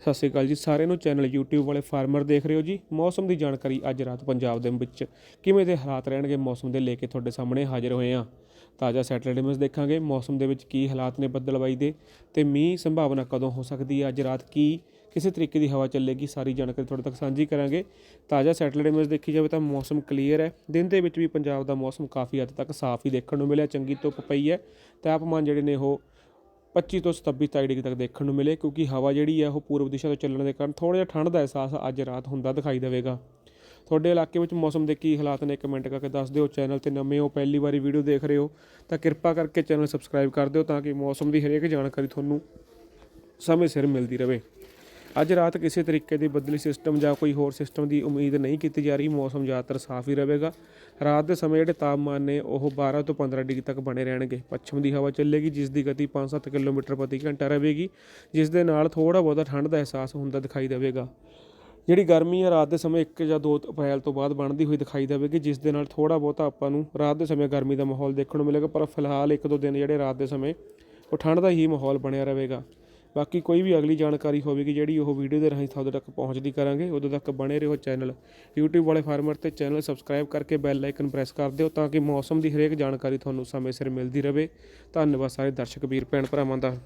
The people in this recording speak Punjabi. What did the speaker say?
ਸਤਿ ਸ਼੍ਰੀ ਅਕਾਲ ਜੀ, ਸਾਰਿਆਂ ਨੂੰ ਚੈਨਲ YouTube ਵਾਲੇ ਫਾਰਮਰ ਦੇਖ ਰਹੇ ਹੋ ਜੀ। ਮੌਸਮ ਦੀ ਜਾਣਕਾਰੀ ਅੱਜ ਰਾਤ ਪੰਜਾਬ ਦੇ ਵਿੱਚ ਕਿਵੇਂ ਦੇ ਹਾਲਾਤ ਰਹਿਣਗੇ, ਮੌਸਮ ਦੇ ਲੈ ਕੇ ਤੁਹਾਡੇ ਸਾਹਮਣੇ ਹਾਜ਼ਰ ਹੋਏ ਹਾਂ। ਤਾਜ਼ਾ ਸੈਟਲਡ ਇਮੇਜ ਦੇਖਾਂਗੇ, ਮੌਸਮ ਦੇ ਵਿੱਚ ਕੀ ਹਾਲਾਤ ਨੇ ਬੱਦਲਬਾਈ ਦੇ ਤੇ ਮੀਂਹ ਸੰਭਾਵਨਾ ਕਦੋਂ ਹੋ ਸਕਦੀ ਹੈ, ਅੱਜ ਰਾਤ ਕੀ, ਕਿਸੇ ਤਰੀਕੇ ਦੀ ਹਵਾ ਚੱਲੇਗੀ, ਸਾਰੀ ਜਾਣਕਾਰੀ ਤੁਹਾਡੇ ਤੱਕ ਸਾਂਝੀ ਕਰਾਂਗੇ। ਤਾਜ਼ਾ ਸੈਟਲਡ ਇਮੇਜ ਦੇਖੀ ਜਾਵੇ ਤਾਂ ਮੌਸਮ ਕਲੀਅਰ ਹੈ। ਦਿਨ ਦੇ ਵਿੱਚ ਵੀ ਪੰਜਾਬ ਦਾ ਮੌਸਮ ਕਾਫੀ ਹੱਦ ਤੱਕ ਸਾਫ਼ ਹੀ ਦੇਖਣ ਨੂੰ ਮਿਲਿਆ, ਚੰਗੀ ਧੁੱਪ ਪਈ ਹੈ। ਤਾਪਮਾਨ ਜਿਹੜੇ ਨੇ ਉਹ 25 ਤੋਂ 27 27 ਡਿਗਰੀ ਤੱਕ ਦੇਖਣ ਨੂੰ ਮਿਲੇ, ਕਿਉਂਕਿ ਹਵਾ ਜਿਹੜੀ ਹੈ ਉਹ ਪੂਰਬ ਦਿਸ਼ਾ ਤੋਂ ਚੱਲਣ ਦੇ ਕਾਰਨ ਥੋੜਾ ਜਿਹਾ ਠੰਡ ਦਾ ਅਹਿਸਾਸ ਅੱਜ ਰਾਤ ਹੁੰਦਾ ਦਿਖਾਈ ਦੇਵੇਗਾ। ਤੁਹਾਡੇ ਇਲਾਕੇ ਵਿੱਚ ਮੌਸਮ ਦੇ ਕੀ ਹਾਲਾਤ ਨੇ? ਕਮੈਂਟ ਕਰਕੇ ਦੱਸ ਦਿਓ। ਚੈਨਲ ਤੇ ਨਵੇਂ ਹੋ, ਪਹਿਲੀ ਵਾਰੀ ਵੀਡੀਓ ਦੇਖ ਰਹੇ ਹੋ, ਤਾਂ ਕਿਰਪਾ ਕਰਕੇ ਚੈਨਲ ਸਬਸਕ੍ਰਾਈਬ ਕਰ ਦਿਓ ਤਾਂ ਕਿ ਮੌਸਮ ਦੀ ਹਰੇਕ ਜਾਣਕਾਰੀ ਤੁਹਾਨੂੰ ਸਮੇਂ ਸਿਰ ਮਿਲਦੀ ਰਹੇ। ਅੱਜ ਰਾਤ ਕਿਸੇ ਤਰੀਕੇ ਦੀ ਬਦਲੀ ਸਿਸਟਮ ਜਾਂ ਕੋਈ ਹੋਰ ਸਿਸਟਮ ਦੀ ਉਮੀਦ ਨਹੀਂ ਕੀਤੀ ਜਾ ਰਹੀ, ਮੌਸਮ ਜ਼ਿਆਦਾਤਰ ਸਾਫ਼ ਹੀ ਰਹੇਗਾ। ਰਾਤ ਦੇ ਸਮੇਂ ਜਿਹੜੇ ਤਾਪਮਾਨ ਨੇ, ਉਹ 12 ਤੋਂ 15 ਡਿਗਰੀ ਤੱਕ ਬਣੇ ਰਹਿਣਗੇ। ਪੱਛਮ ਦੀ ਹਵਾ ਚੱਲੇਗੀ, ਜਿਸ ਦੀ ਗਤੀ 5-7 ਕਿਲੋਮੀਟਰ ਪ੍ਰਤੀ ਘੰਟਾ ਰਹੇਗੀ, ਜਿਸ ਦੇ ਨਾਲ ਥੋੜਾ ਬਹੁਤਾ ਠੰਡ ਦਾ ਅਹਿਸਾਸ ਹੁੰਦਾ ਦਿਖਾਈ ਦੇਵੇਗਾ। ਜਿਹੜੀ ਗਰਮੀ ਹੈ ਰਾਤ ਦੇ ਸਮੇਂ 1 ਜਾਂ 2 ਅਪ੍ਰੈਲ ਤੋਂ ਬਾਅਦ ਬਣਦੀ ਹੋਈ ਦਿਖਾਈ ਦੇਵੇਗੀ, ਜਿਸ ਦੇ ਨਾਲ ਥੋੜਾ ਬਹੁਤਾ ਆਪਾਂ ਨੂੰ ਰਾਤ ਦੇ ਸਮੇਂ ਗਰਮੀ ਦਾ ਮਾਹੌਲ ਦੇਖਣ ਨੂੰ ਮਿਲੇਗਾ, ਪਰ ਫਿਲਹਾਲ ਇੱਕ ਦੋ ਦਿਨ ਜਿਹੜੇ ਰਾਤ ਦੇ ਸਮੇਂ, ਉਹ ਠੰਡ ਦਾ ਹੀ ਮਾਹੌਲ ਬਣਿਆ ਰਹੇਗਾ। ਬਾਕੀ ਕੋਈ ਵੀ ਅਗਲੀ ਜਾਣਕਾਰੀ ਹੋਵੇਗੀ ਜਿਹੜੀ ਉਹ ਵੀਡੀਓ ਦੇ ਰਾਹੀਂ ਤੁਹਾਡੇ ਤੱਕ ਪਹੁੰਚਦੀ ਕਰਾਂਗੇ, ਉਦੋਂ ਤੱਕ ਬਣੇ ਰਹੋ ਚੈਨਲ। YouTube ਵਾਲੇ ਫਾਰਮਰ ਤੇ ਚੈਨਲ ਸਬਸਕ੍ਰਾਈਬ ਕਰਕੇ ਬੈਲ ਆਈਕਨ ਪ੍ਰੈਸ ਕਰ ਦਿਓ ਤਾਂ ਕਿ ਮੌਸਮ ਦੀ ਹਰੇਕ ਜਾਣਕਾਰੀ ਤੁਹਾਨੂੰ ਸਮੇਂ ਸਿਰ ਮਿਲਦੀ ਰਹੇ। ਧੰਨਵਾਦ ਸਾਰੇ ਦਰਸ਼ਕ ਵੀਰ, ਭੈਣ ਭਰਾਵਾਂ ਦਾ।